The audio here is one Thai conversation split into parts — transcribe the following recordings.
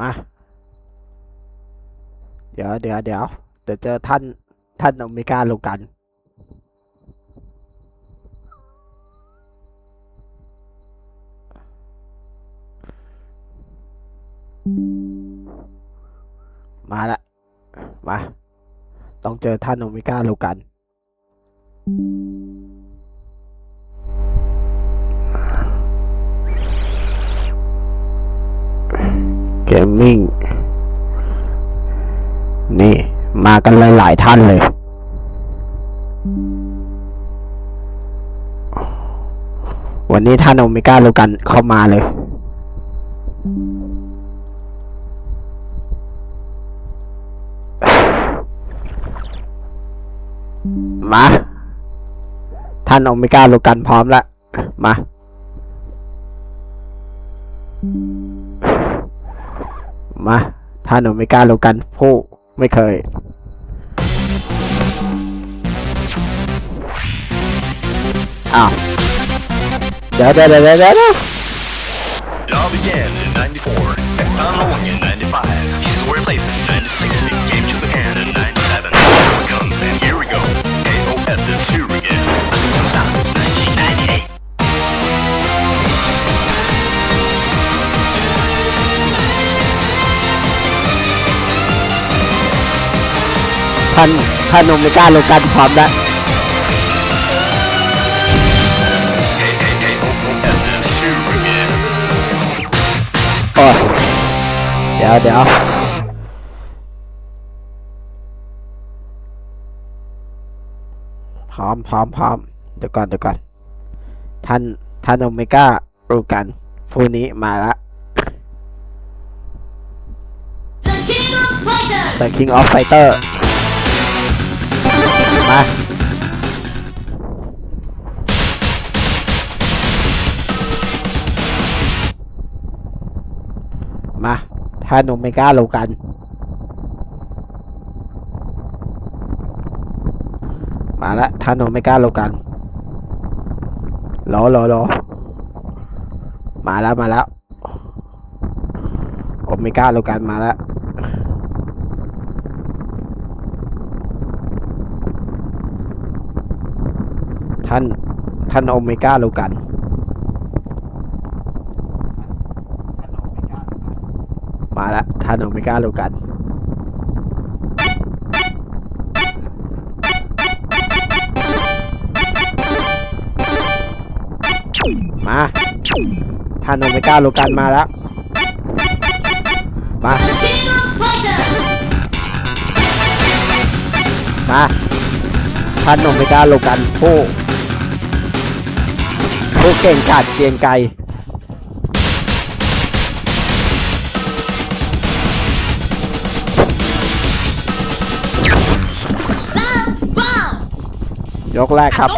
มา เดี๋ยวเดี๋ยวเดี๋ยวเดี๋ยวเจอท่านท่านโอเมก้าโลกัน มาละ มา ต้องเจอท่านโอเมก้าโลกัน มมิ่งนี่มากันหลายๆท่านเลย วันนี้ท่านโอเมก้าโลกันเข้ามาเลย มา ท่านโอเมก้าโลกันพร้อมแล้ว มา มาท่านโอเมก้าโลกันผู้ไม่เคย อ้าวเดี๋ยวเดี๋ยวเดี๋ยวเดี๋ยวเดี๋ยว It all began in 94, and following in 95, pieces were replaced in 96, it came ท่านท่านโอเมก้าโลกันพร้อมแล้วโอ้ยเดี๋ยวเดี๋ยวพร้อมพร้อมพร้อมเดี๋ยวก่อนเดี๋ยวก่อนท่านท่านโอเมก้ารู้กันผู้นี้มาละ The King of Fighters! of Fighter มามาท่านโอเมก้าโลกันมาละท่านโอเมก้าโลกันรอรอรอมาแล้วมาแล้วโอเมก้าโลกันมาแล้ว ท่าน ท่านโอเมก้าโลกัน มาแล้วท่านโอเมก้าโลกันมาท่านโอเมก้าโลกันมาแล้ว มา มาท่านโอเมก้าโลกันผู้ ผู้เก่งกาจเกรียงไกร Round one! ยกแรกครับ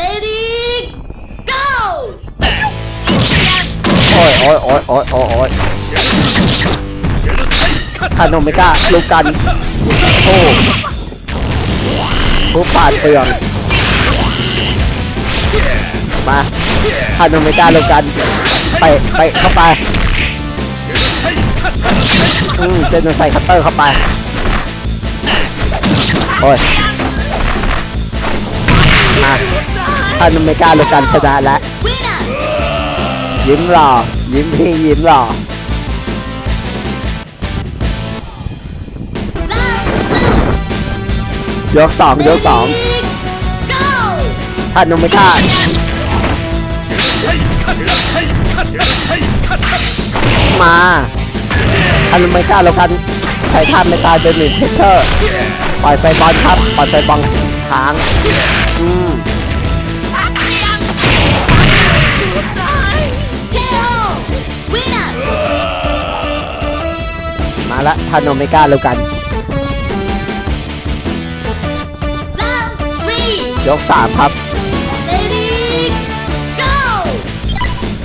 Lady, go! โอ้ยโอ้ยโอ้ยโอ้ยโอ้ยโอ้ยท่านโอเมก้าลูกกันผู้ผู้ ปาดเปลืองมาท่านโอเมก้าลูกกัน ไปไปเข้าไปอืมเจนใส่คัตเตอร์เข้าไป โอ้ยมาท่านโอเมก้าลูกกันชนะแล้ว Winner! ยิ้มหล่อยิ้มพี่ยิ้มหล่อ ยกสองยกสอง Lady, go! ท่านโอเมก้ามาท่านโอเมก้าแล้วกันใช้ท่านในการเป็นหนึ่งเพชเชอร์ปล่อยไฟบอลครับปล่อยไฟบอลทางอืม KO! Winner! มาละท่านโอเมก้าแล้วกัน ยกสามครับ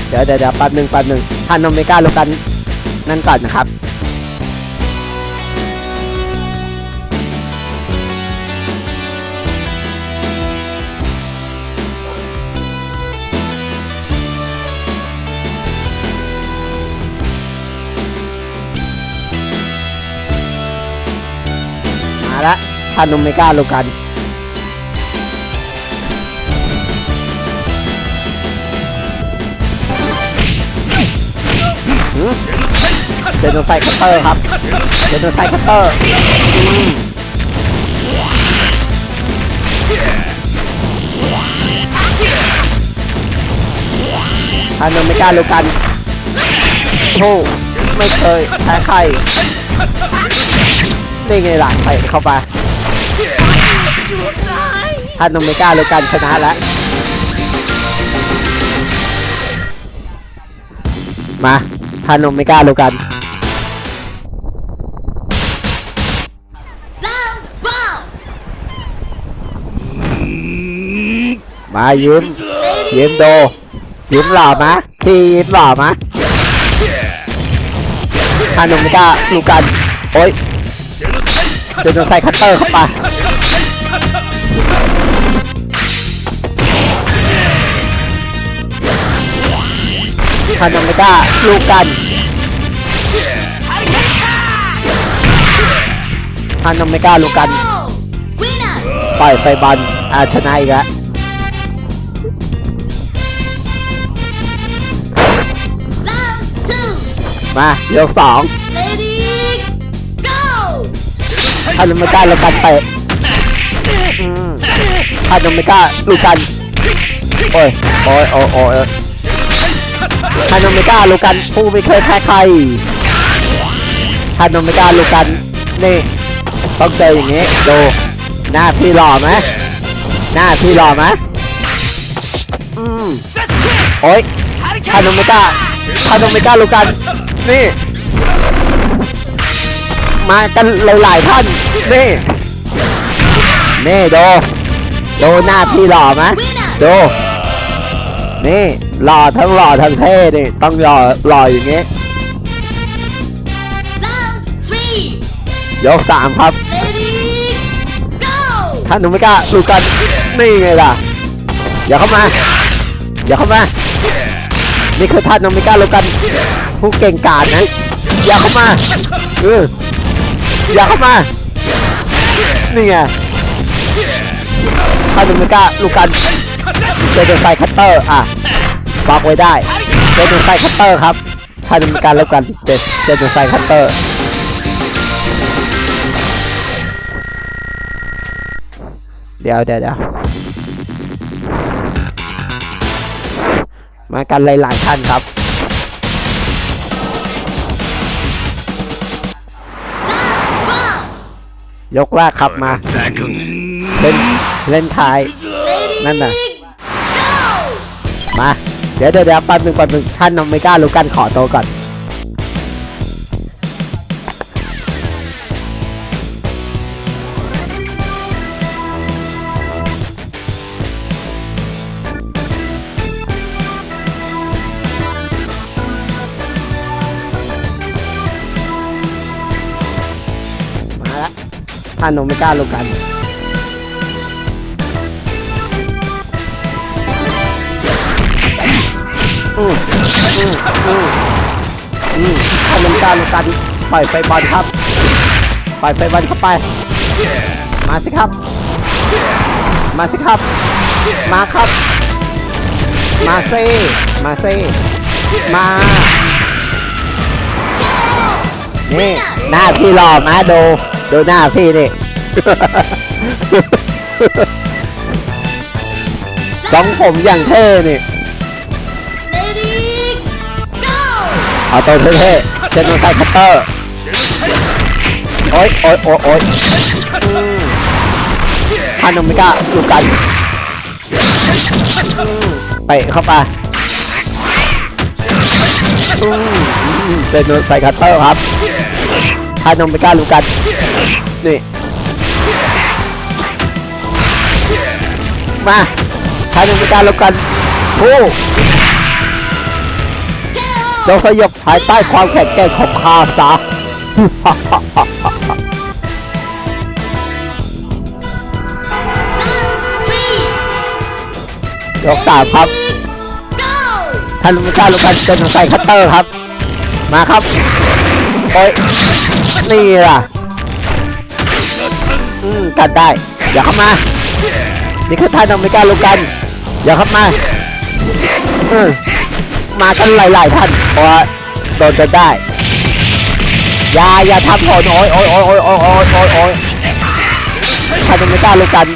เดี๋ยวเดี๋ยวแป๊บหนึ่งแป๊บหนึ่งทานโอเมก้าโลกันนั่นก่อนนะครับมและทานอเมก้าโลกัน เจนโนไซคัตเตอร์ครับเจนโนไซคัตเตอร์อานโอเมก้าโลกันโอ้ไม่เคยแพ้ใครนี่ไงล่ะใส่เข้าไปท่านโอเมก้าเลยกันชนะแล้วมา ทานโอเมก้าเลยกัน มายิ้มยิ้มโดยิ้มหล่อมะพี่ยิ้มหล่อมะท่านโอเมก้าลูกัน โอ๊ยเดี๋ยวจะใส่คัตเตอร์เข้าไปานโอเมก้าลูกันท่านโอเมก้าลูกันปล่อยไฟบอลอาชนะอีกแล้วมายกสอง Ready. Go. ท่านโอเมก้าลูกันเตะอืมท่านโอเมก้าลูกันโอ้ยโอ้ยโอ้ยโอ้ย ท่านโอเมก้าลูกันผู้ไม่เคยแพ้ใครท่านโอเมก้าลูกันนี่ต้องเจออย่างงี้ดูหน้าพี่หล่อไหมหน้าพี่หล่อไหมอืมโอ้ยท่านโอเมก้าท่านโอเมก้าลูกันนี่มากันหลายๆท่านนี่นี่ดูดูหน้าพี่หล่อไหมดู นี่หล่อทั้งหล่อทั้งเท่นี่ต้องหล่อหล่ออย่างงี้ Round three. ยกสามครับ Ready. Go. ท่านหนูไม่กล้าดูกันนี่ไงล่ะอย่าเข้ามา อย่าเข้ามา นี่คือท่านหนูไม่กล้าดูกัน ผู้เก่งกาจนะ อย่าเข้ามาเอออย่าเข้ามา นี่ไงท่านหนูไม่กล้าดูกัน เจอไฟคัตเตอร์อะบล็อกไว้ได้เจอไฟคัตเตอร์ครับท่านมีการลบกันเจอเจอไฟคัตเตอร์เดี๋ยวเดี๋ยวเดี๋ยวมากันหลายๆท่านครับยกแรกครับมา เล่นเล่นท้าย นั่นน่ะ มาเดี๋ยวเดี๋ยวแป๊บหนึงแป๊บหนึงท่านนไม่กล้ารู้กันขอโตวก่อนมาแล้วท่านนไม่กล้ารู้กัน มอืมอืมท่านน้ำตาลน้ำตาลปล่อยไฟบอลครับปล่อยไฟบอลเข้าไป มาสิครับ มาสิครับ มาครับ มาเซมาเซมานี่หน้าพี่หล่อมาดูดูหน้าพี่นี่ต้องผมอย่างเท่นี่ เอาตัวเท่ๆเจนโนไซคัตเตอร์โอ๊ยโอ๊ยโอ๊ยโอ๊ยอืมท่านโอเมก้าลูกกันไปเข้าไปเจนโนไซคัตเตอร์ครับท่านโอเมก้าลูกกันนี่มาท่านโอเมก้าลูกกันผู้ KO. จงสยบ ภายใต้ความแข็งแกร่งของข้าซะ Round three. ยกสามครับ Go. ท่านไม่กล้าลูกกันเป็นใส่คัตเตอร์ครับ มาครับ โอ้ย นี่ล่ะมกันได้ อย่าเข้ามา นี่คือท่านโอเมก้าลูกัน อย่าเข้ามา อืมมากันหลายๆท่านเพราะว่า โดนกันได้อย่าอย่าทำโอนโอยโอยโอยโอยโอยโอยโอยโอยท่านโอเมก้าลูกัน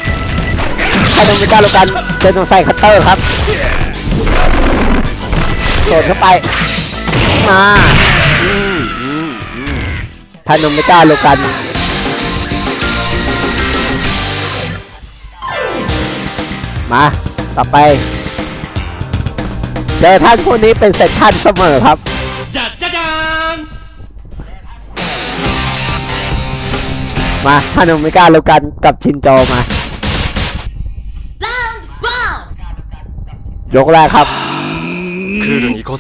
ท่านโอเมก้าลูกันเจนต้องใส่คัตเตอร์ครับโดดเข้าไป มาอืมอืมอืมท่านโอเมก้าลูกันมาต่อไปเจอท่านพวกนี้เป็นเสร็จท่านเสมอครับ มาฮานุไม่กล้าแล้วกันกับชินโจมาโยกแรกครับ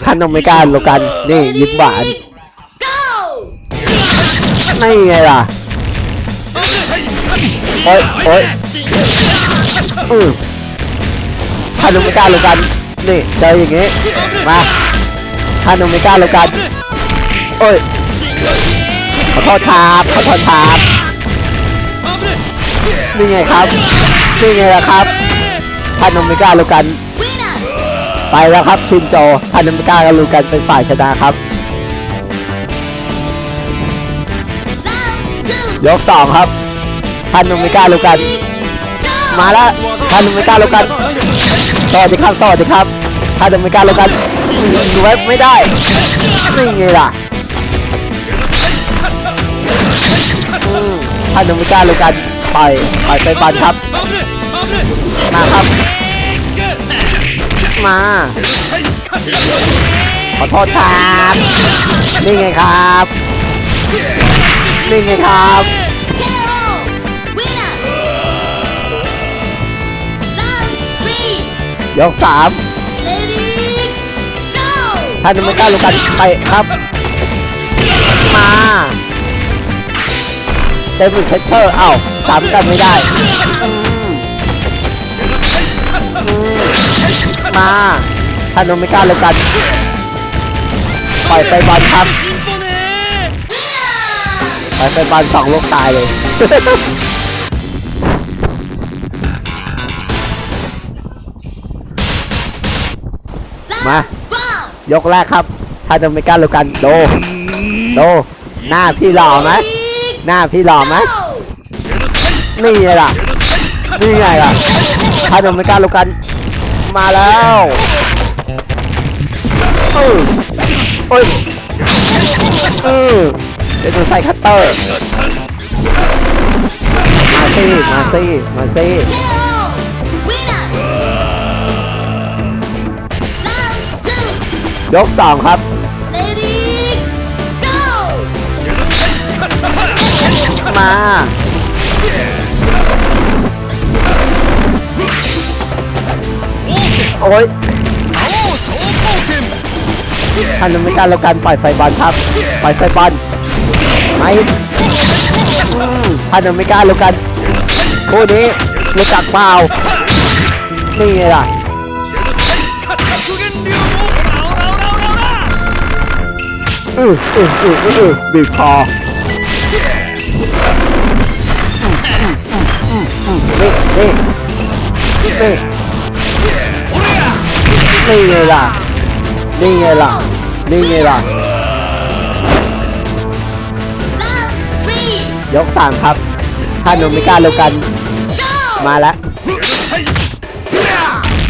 ฮานุไม่กล้าแล้วกันนี่ยิ้มหวานนี่ไงล่ะโอ้ยโอ้ยอืฮานุไม่กล้าแล้วกันนี่เจออย่างงี้มาฮานุไม่กล้าแล้วกันโอ้ยขอโทษครับขอโทษครับ นี่ไงครับ นี่ไงล่ะครับท่านโอเมก้าลูกัน ไปแล้วครับชินโจท่านโอเมก้ากับลูกันเป็นฝ่ายชนะครับ ยกสองครับท่านโอเมก้าลูกัน มาแล้วท่านโอเมก้าลูกันสวัสดีครับสวัสดีครับท่านโอเมก้าลูกันดูไว้ไม่ได้นี่ไงล่ะอืมท่านโอเมก้าลูกัน ปล่อยปล่อยไปบอลครับ มาครับ มา ขอโทษครับนี่ไงครับนี่ไงครับยกสามท่านโอเมก้าลูกันไปครับ มา เดวิดเพชเชอร์เอ้าสามกันไม่ได้มาฮานุมิก้าเลยกันปล่อยไปบอลครับปล่อยไปบอลสองลูกตายเลยมายกแรกครับฮานุมิก้าเลยกันโด โด หน้าพี่หล่อไหม หน้าพี่หล่อไหมนี่ไงล่ะนี่ไงล่ะท่านโอเมก้าลูกกัน มาแล้วอืออ้ยอือเดี๋ยวดูใส่คัตเตอร์ มาสิมาสิมาสิ KO. Winner. Round two. ยกสองครับ มาโอ้ยท่านไม่การแล้วการปล่อยไฟบอลครับปล่อยไฟบอลไม่ท่านไม่การแล้วกันคู่นี้รู้จักเปล่านี่ไงล่ะอืออืออืออือบีบคอ นี่นี่นี่นี่ไงล่ะนี่ไงล่ะนี่ไงล่ะยกสามครับท่านโอเมก้าโลกัน มาแล้ว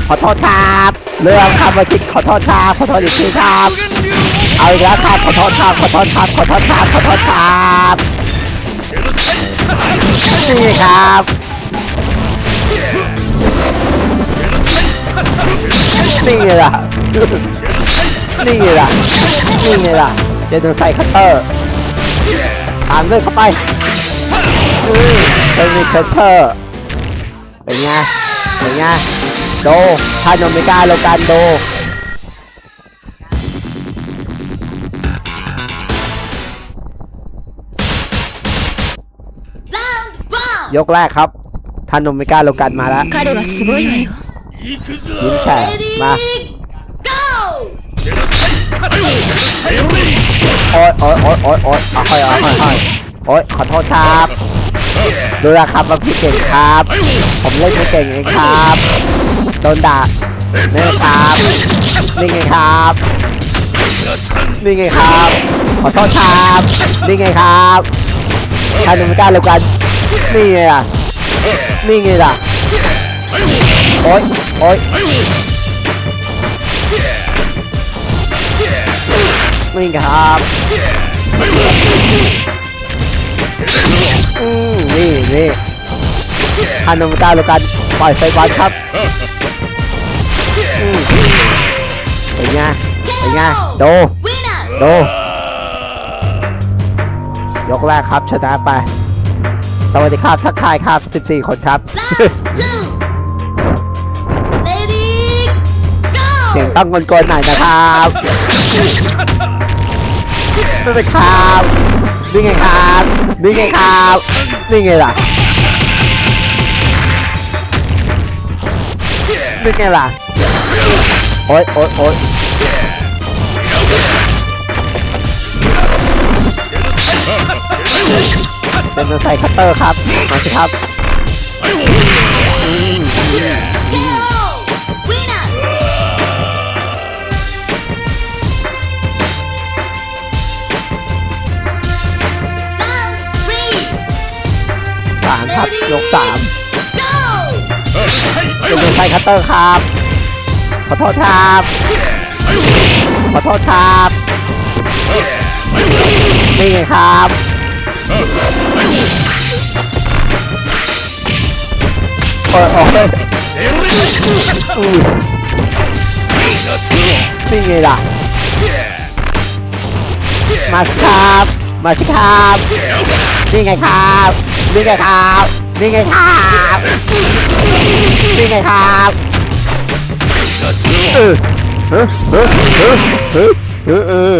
ขอโทษครับเรื่องคำว่าคิดขอโทษครับขอโทษอีกทีครับเอาอีกแล้วครับขอโทษครับขอโทษครับขอโทษครับขอโทษครับนี่ครับ นี่ไงล่ะ นี่ไงล่ะ นี่ไงล่ะ เจนใส่คัตเตอร์ตามด้วยเข้าไปเป็นมีคัตเตอร์ เป็นไง เป็นไง โดท่านโอเมก้าโลกันโดยกแรกครับ ท่านโอเมก้าโลกันมาแล้วยิ้มแฉ่มาโอ๊ยโอ๊ยโอ๊ยโอ๊ยโอ๊ยโอ่ยโอ๊ยโอยยโอ๊ยขอโทษครับดูแลครับว่าพี่เก่งครับ ผมเล่นไม่เก่งเองครับโดนด่านี่ครับนี่ไงครับนี่ไงครับ ขอโทษครับนี่ไงครับท่านโอเมก้าโลกันนี่ไงอะ นี่ไงล่ะ โอ๊ยโอ๊ยนี่ครับอืมนี่นี่ท่านนอมกล้าเร็วกันปล่อยไฟบอลครับเป็นไงเป็นไงดูดูยกแรกครับชนะไป สวัสดีครับทักทายครับ 14 คนครับ Round two! Lady, เสียง go! ต้องกลๆหน่อยนะครับนี่ไงครับ นี่ไงครับ นี่ไงครับ นี่ไงล่ะ นี่ไงล่ะ โอ๊ยโอ๊ยโอ๊ย เป็นตัวใส่คัตเตอร์ครับ มาสิครับสามครับยกสามเป็นตัวใส่คัตเตอร์ครับ ขอโทษครับ ขอโทษครับ นี่ไงครับ โอ้ยโอ้ยอุ้ยนี่ไงล่ะ มาสิครับ มาสิครับ นี่ไงครับ นี่ไงครับ นี่ไงครับนี่ไงครับเออเออเออเออเออ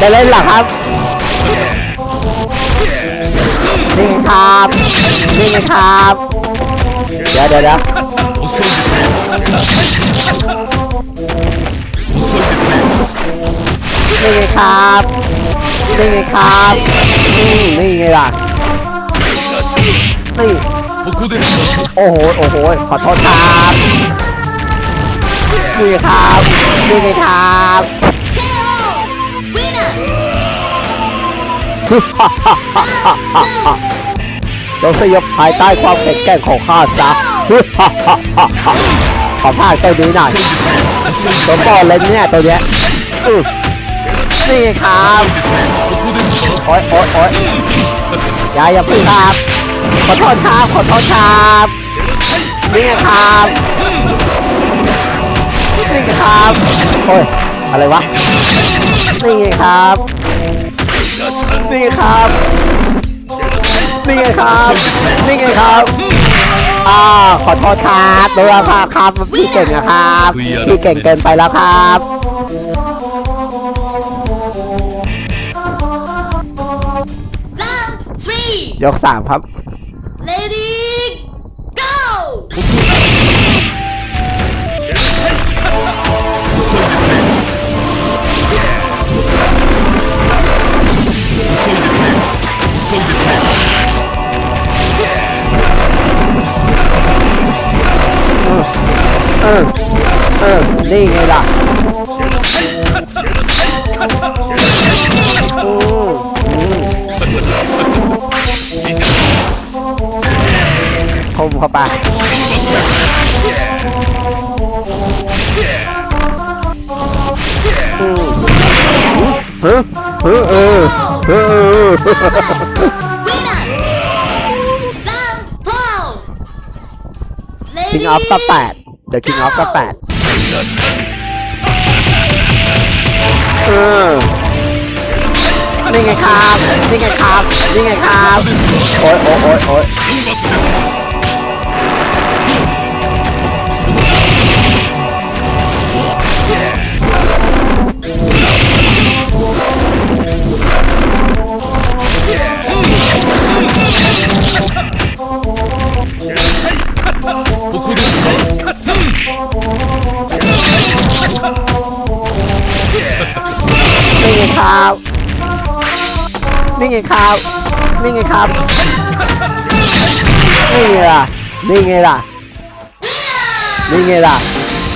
จะเล่นเหรอครับ นี่ครับ นี่ครับ เดี๋ยวเดี๋ยวเดี๋ยวนี่ไงครับ นี่ไงครับอืมนี่ไงล่ะนี่โอ้โห โอ้โห ขอโทษครับ นี่ครับ นี่ไงครับ จงสยบภายใต้ความแข็งแกร่งของข้าซะขอพาดตัวนี้หน่อยตัวบอลเลยเนี่ยตัวเนี้ยนี่ครับโอ๊ยโอ๊ยโอ๊ยอย่าอย่าพึ่งครับ ขอโทษครับ ขอโทษครับนี่ครับนี่ครับโอ้ย อะไรวะ นี่ไงครับ นี่ไงครับ นี่ไงครับ นี่ไงครับอ่าขอโทษครับโดนแล้วครับครับ พี่เก่งนะครับ พี่เก่งเกินไปแล้วครับ Round three! ยกสามครับ Lady, Winner! Round four! คิง Lady ออฟก็แปดเดี๋ยวคิงออฟก็แปดเออนี่ไงครับ นี่ไงครับ นี่ไงครับ โอ๊ยโอ๊ยโอ๊ยโอ๊ย ครับ นี่ไงครับ นี่ไงครับ นี่ไงล่ะ นี่ไงล่ะ นี่ไงล่ะ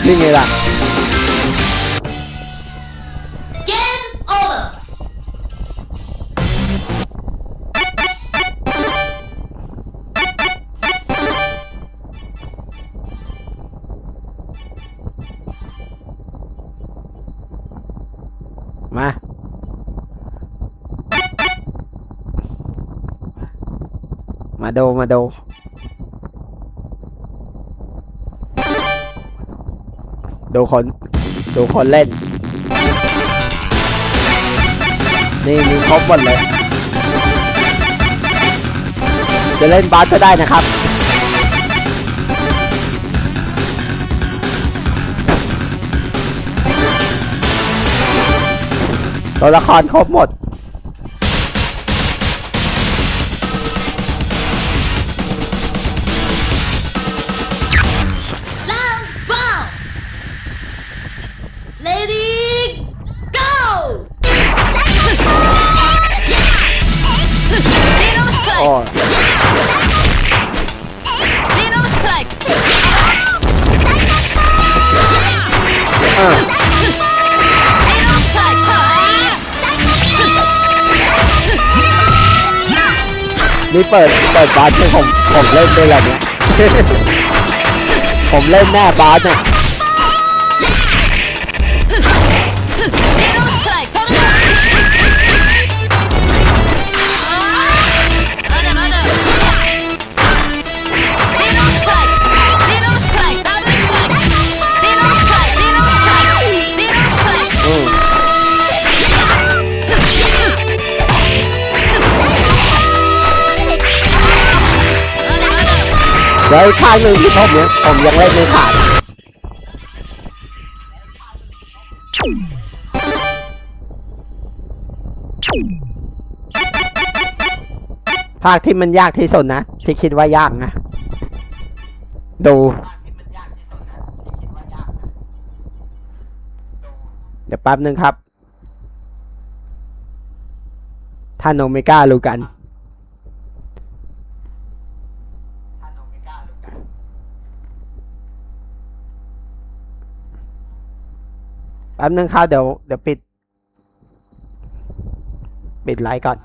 นี่ไงล่ะ มาดูมาดูดูคนดูคนเล่น นี่มีครบหมดเลย จะเล่นบาสก็ได้นะครับ ตัวละครครบหมด นี่เปิดเปิดบาสให้ผมผมเล่นด้วยแหละเนี่ย ผมเล่นแน่บาสเนี่ แล้วข้างหนึ่งที่ผมเนี่ยผมยังเล่นไม่ผ่านภาคที่มันยากที่สุดนะ ที่คิดว่ายากนะ ดูเดี๋ยวแป๊บนึงครับท่านโอเมก้ารู้กัน แป๊บนึงครับเดี๋ยวเดี๋ยวปิด ปิดไลฟ์ก่อน